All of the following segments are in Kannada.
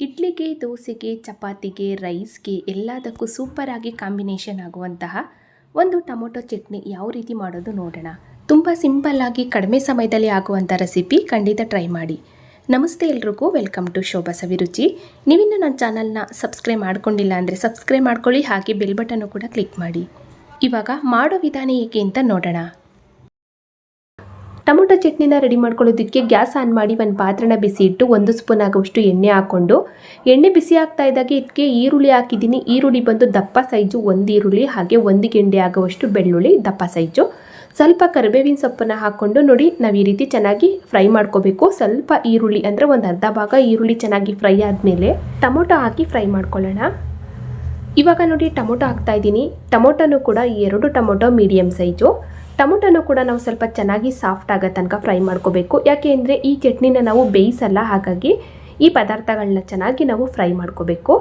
ಇಡ್ಲಿಗೆ, ದೋಸೆಗೆ, ಚಪಾತಿಗೆ, ರೈಸ್ಗೆ ಎಲ್ಲದಕ್ಕೂ ಸೂಪರಾಗಿ ಕಾಂಬಿನೇಷನ್ ಆಗುವಂತಹ ಒಂದು ಟೊಮೊಟೊ ಚಟ್ನಿ ಯಾವ ರೀತಿ ಮಾಡೋದು ನೋಡೋಣ. ತುಂಬ ಸಿಂಪಲ್ಲಾಗಿ ಕಡಿಮೆ ಸಮಯದಲ್ಲಿ ಆಗುವಂಥ ರೆಸಿಪಿ ಖಂಡಿತ ಟ್ರೈ ಮಾಡಿ. ನಮಸ್ತೆ ಎಲ್ರಿಗೂ ವೆಲ್ಕಮ್ ಟು ಶೋಭಾ ಸವಿರುಚಿ. ನೀವಿನ್ನೂ ನನ್ನ ಚಾನಲ್ನ ಸಬ್ಸ್ಕ್ರೈಬ್ ಮಾಡ್ಕೊಂಡಿಲ್ಲ ಅಂದರೆ ಸಬ್ಸ್ಕ್ರೈಬ್ ಮಾಡ್ಕೊಳ್ಳಿ, ಹಾಗೆ ಬೆಲ್ ಬಟನ್ನು ಕೂಡ ಕ್ಲಿಕ್ ಮಾಡಿ. ಇವಾಗ ಮಾಡೋ ವಿಧಾನ ಏಕೆ ಅಂತ ನೋಡೋಣ. ಚಟ್ನಿನ ರೆಡಿ ಮಾಡ್ಕೊಳ್ಳೋದಕ್ಕೆ ಗ್ಯಾಸ್ ಆನ್ ಮಾಡಿ ಒಂದು ಪಾತ್ರನ ಬಿಸಿ ಇಟ್ಟು ಒಂದು ಸ್ಪೂನ್ ಆಗುವಷ್ಟು ಎಣ್ಣೆ ಹಾಕ್ಕೊಂಡು, ಎಣ್ಣೆ ಬಿಸಿ ಆಗ್ತಾ ಇದ್ದಾಗ ಇದಕ್ಕೆ ಈರುಳ್ಳಿ ಹಾಕಿದ್ದೀನಿ. ಈರುಳ್ಳಿ ಬಂದು ದಪ್ಪ ಸೈಜು ಒಂದು ಈರುಳ್ಳಿ, ಹಾಗೆ ಒಂದು ಗೆಂಡೆ ಆಗುವಷ್ಟು ಬೆಳ್ಳುಳ್ಳಿ ದಪ್ಪ ಸೈಜು. ಸ್ವಲ್ಪ ಕರಿಬೇವಿನ ಸೊಪ್ಪನ್ನ ಹಾಕ್ಕೊಂಡು ನೋಡಿ, ನಾವು ಈ ರೀತಿ ಚೆನ್ನಾಗಿ ಫ್ರೈ ಮಾಡ್ಕೋಬೇಕು. ಸ್ವಲ್ಪ ಈರುಳ್ಳಿ ಅಂದರೆ ಒಂದು ಅರ್ಧ ಭಾಗ ಈರುಳ್ಳಿ ಚೆನ್ನಾಗಿ ಫ್ರೈ ಆದಮೇಲೆ ಟೊಮೊಟೊ ಹಾಕಿ ಫ್ರೈ ಮಾಡ್ಕೊಳ್ಳೋಣ. ಇವಾಗ ನೋಡಿ ಟೊಮೊಟೊ ಹಾಕ್ತಾ ಇದ್ದೀನಿ. ಟೊಮೊಟೊನು ಕೂಡ ಎರಡು ಟೊಮೊಟೊ ಮೀಡಿಯಮ್ ಸೈಜು. ಟೊಮೊಟೊನು ಕೂಡ ನಾವು ಸ್ವಲ್ಪ ಚೆನ್ನಾಗಿ ಸಾಫ್ಟ್ ಆಗೋ ತನಕ ಫ್ರೈ ಮಾಡ್ಕೋಬೇಕು. ಯಾಕೆ ಅಂದರೆ ಈ ಚಟ್ನಿನ ನಾವು ಬೇಯಿಸಲ್ಲ, ಹಾಗಾಗಿ ಈ ಪದಾರ್ಥಗಳನ್ನ ಚೆನ್ನಾಗಿ ನಾವು ಫ್ರೈ ಮಾಡ್ಕೋಬೇಕು.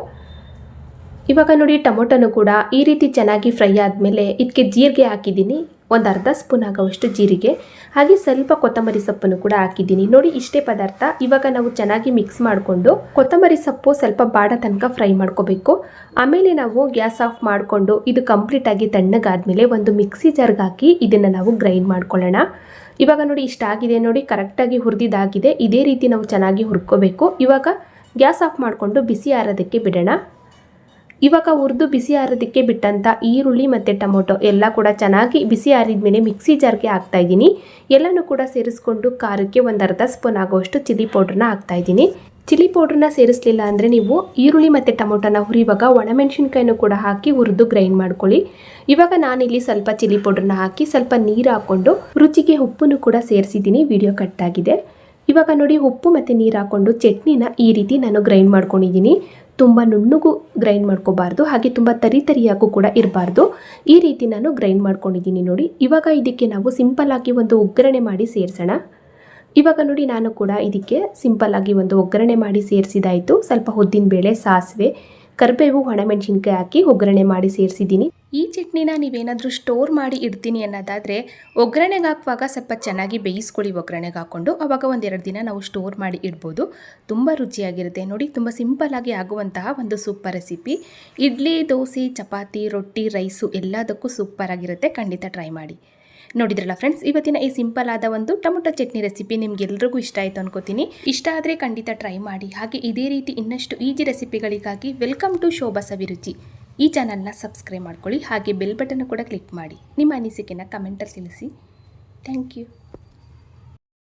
ಇವಾಗ ನೋಡಿ ಟೊಮೊಟೊನು ಕೂಡ ಈ ರೀತಿ ಚೆನ್ನಾಗಿ ಫ್ರೈ ಆದಮೇಲೆ ಇದಕ್ಕೆ ಜೀರಿಗೆ ಹಾಕಿದ್ದೀನಿ. ಒಂದು ಅರ್ಧ ಸ್ಪೂನ್ ಆಗೋವಷ್ಟು ಜೀರಿಗೆ, ಹಾಗೆ ಸ್ವಲ್ಪ ಕೊತ್ತಂಬರಿ ಸೊಪ್ಪನ್ನು ಕೂಡ ಹಾಕಿದ್ದೀನಿ. ನೋಡಿ, ಇಷ್ಟೇ ಪದಾರ್ಥ. ಇವಾಗ ನಾವು ಚೆನ್ನಾಗಿ ಮಿಕ್ಸ್ ಮಾಡಿಕೊಂಡು ಕೊತ್ತಂಬರಿ ಸೊಪ್ಪು ಸ್ವಲ್ಪ ಬಾಡ ತನಕ ಫ್ರೈ ಮಾಡ್ಕೋಬೇಕು. ಆಮೇಲೆ ನಾವು ಗ್ಯಾಸ್ ಆಫ್ ಮಾಡಿಕೊಂಡು ಇದು ಕಂಪ್ಲೀಟಾಗಿ ತಣ್ಣಗಾದ್ಮೇಲೆ ಒಂದು ಮಿಕ್ಸಿ ಜಾರ್ಗೆ ಹಾಕಿ ಇದನ್ನು ನಾವು ಗ್ರೈಂಡ್ ಮಾಡ್ಕೊಳ್ಳೋಣ. ಇವಾಗ ನೋಡಿ, ಇಷ್ಟ ಆಗಿದೆ ನೋಡಿ ಕರೆಕ್ಟಾಗಿ ಹುರಿದಿದ್ದಾಗಿದೆ. ಇದೇ ರೀತಿ ನಾವು ಚೆನ್ನಾಗಿ ಹುರ್ಕೋಬೇಕು. ಇವಾಗ ಗ್ಯಾಸ್ ಆಫ್ ಮಾಡಿಕೊಂಡು ಬಿಸಿ ಆರೋದಕ್ಕೆ ಬಿಡೋಣ. ಇವಾಗ ಹುರಿದು ಬಿಸಿ ಆರೋದಕ್ಕೆ ಬಿಟ್ಟಂಥ ಈರುಳ್ಳಿ ಮತ್ತು ಟೊಮೊಟೊ ಎಲ್ಲ ಕೂಡ ಚೆನ್ನಾಗಿ ಬಿಸಿ ಆರಿದ್ಮೇಲೆ ಮಿಕ್ಸಿ ಜಾರ್ಗೆ ಹಾಕ್ತಾ ಇದ್ದೀನಿ. ಎಲ್ಲನೂ ಕೂಡ ಸೇರಿಸ್ಕೊಂಡು ಖಾರಕ್ಕೆ ಒಂದು ಅರ್ಧ ಸ್ಪೂನ್ ಆಗೋಷ್ಟು ಚಿಲ್ಲಿ ಪೌಡ್ರನ್ನ ಹಾಕ್ತಾ ಇದ್ದೀನಿ. ಚಿಲ್ಲಿ ಪೌಡ್ರನ್ನ ಸೇರಿಸಲಿಲ್ಲ ಅಂದರೆ ನೀವು ಈರುಳ್ಳಿ ಮತ್ತು ಟೊಮೊಟೊನ ಹುರಿಯುವಾಗ ಒಣಮೆಣಸಿನ್ಕಾಯಿನೂ ಕೂಡ ಹಾಕಿ ಹುರಿದು ಗ್ರೈಂಡ್ ಮಾಡ್ಕೊಳ್ಳಿ. ಇವಾಗ ನಾನಿಲ್ಲಿ ಸ್ವಲ್ಪ ಚಿಲ್ಲಿ ಪೌಡ್ರನ್ನ ಹಾಕಿ ಸ್ವಲ್ಪ ನೀರು ಹಾಕ್ಕೊಂಡು ರುಚಿಗೆ ಉಪ್ಪನ್ನು ಕೂಡ ಸೇರಿಸಿದ್ದೀನಿ. ವಿಡಿಯೋ ಕಟ್ಟಾಗಿದೆ ಇವಾಗ ನೋಡಿ ಉಪ್ಪು ಮತ್ತು ನೀರು ಹಾಕ್ಕೊಂಡು ಚಟ್ನಿನ ಈ ರೀತಿ ನಾನು ಗ್ರೈಂಡ್ ಮಾಡ್ಕೊಂಡಿದ್ದೀನಿ. ತುಂಬ ನುಣ್ಣಗೂ ಗ್ರೈಂಡ್ ಮಾಡ್ಕೋಬಾರ್ದು, ಹಾಗೆ ತುಂಬ ತರಿ ತರಿಯಾಗೂ ಕೂಡ ಇರಬಾರ್ದು. ಈ ರೀತಿ ನಾನು ಗ್ರೈಂಡ್ ಮಾಡ್ಕೊಂಡಿದ್ದೀನಿ ನೋಡಿ. ಇವಾಗ ಇದಕ್ಕೆ ನಾವು ಸಿಂಪಲ್ಲಾಗಿ ಒಂದು ಒಗ್ಗರಣೆ ಮಾಡಿ ಸೇರಿಸೋಣ. ಇವಾಗ ನೋಡಿ ನಾನು ಕೂಡ ಇದಕ್ಕೆ ಸಿಂಪಲ್ಲಾಗಿ ಒಂದು ಒಗ್ಗರಣೆ ಮಾಡಿ ಸೇರಿಸಿದಾಯಿತು. ಸ್ವಲ್ಪ ಉದ್ದಿನ ಬೇಳೆ, ಸಾಸಿವೆ ಕರಿಬೇವು ಒಣಮೆಣಸಿನ್ಕಾಯಿ ಹಾಕಿ ಒಗ್ಗರಣೆ ಮಾಡಿ ಸೇರಿಸಿದ್ದೀನಿ. ಈ ಚಟ್ನಿನ ನೀವೇನಾದರೂ ಸ್ಟೋರ್ ಮಾಡಿ ಇಡ್ತೀನಿ ಅನ್ನೋದಾದರೆ, ಒಗ್ಗರಣೆಗೆ ಹಾಕುವಾಗ ಸ್ವಲ್ಪ ಚೆನ್ನಾಗಿ ಬೇಯಿಸ್ಕೊಳ್ಳಿ. ಒಗ್ಗರಣೆಗೆ ಹಾಕ್ಕೊಂಡು ಆವಾಗ ಒಂದೆರಡು ದಿನ ನಾವು ಸ್ಟೋರ್ ಮಾಡಿ ಇಡ್ಬೋದು. ತುಂಬ ರುಚಿಯಾಗಿರುತ್ತೆ. ನೋಡಿ, ತುಂಬ ಸಿಂಪಲ್ಲಾಗಿ ಆಗುವಂತಹ ಒಂದು ಸೂಪರ್ ರೆಸಿಪಿ ಇಡ್ಲಿ, ದೋಸೆ, ಚಪಾತಿ, ರೊಟ್ಟಿ ರೈಸು ಎಲ್ಲದಕ್ಕೂ ಸೂಪರ್ ಆಗಿರುತ್ತೆ. ಖಂಡಿತ ಟ್ರೈ ಮಾಡಿ. ನೋಡಿದ್ರಲ್ಲ ಫ್ರೆಂಡ್ಸ್ ಇವತ್ತಿನ ಈ ಸಿಂಪಲ್ ಆದ ಒಂದು ಟೊಮೊಟೊ ಚಟ್ನಿ ರೆಸಿಪಿ ನಿಮ್ಗೆಲ್ರಿಗೂ ಇಷ್ಟ ಆಯಿತು ಅನ್ಕೋತೀನಿ. ಇಷ್ಟ ಆದರೆ ಖಂಡಿತ ಟ್ರೈ ಮಾಡಿ. ಹಾಗೆ ಇದೇ ರೀತಿ ಇನ್ನಷ್ಟು ಈಜಿ ರೆಸಿಪಿಗಳಿಗಾಗಿ ವೆಲ್ಕಮ್ ಟು ಶೋಭಾ ಸವಿರುಚಿ. ಈ ಚಾನಲ್ನ ಸಬ್ಸ್ಕ್ರೈಬ್ ಮಾಡ್ಕೊಳ್ಳಿ. ಹಾಗೆ ಬೆಲ್ ಬಟನ್ ಕೂಡ ಕ್ಲಿಕ್ ಮಾಡಿ. ನಿಮ್ಮ ಅನಿಸಿಕೆನ ಕಮೆಂಟಲ್ಲಿ ತಿಳಿಸಿ. Thank you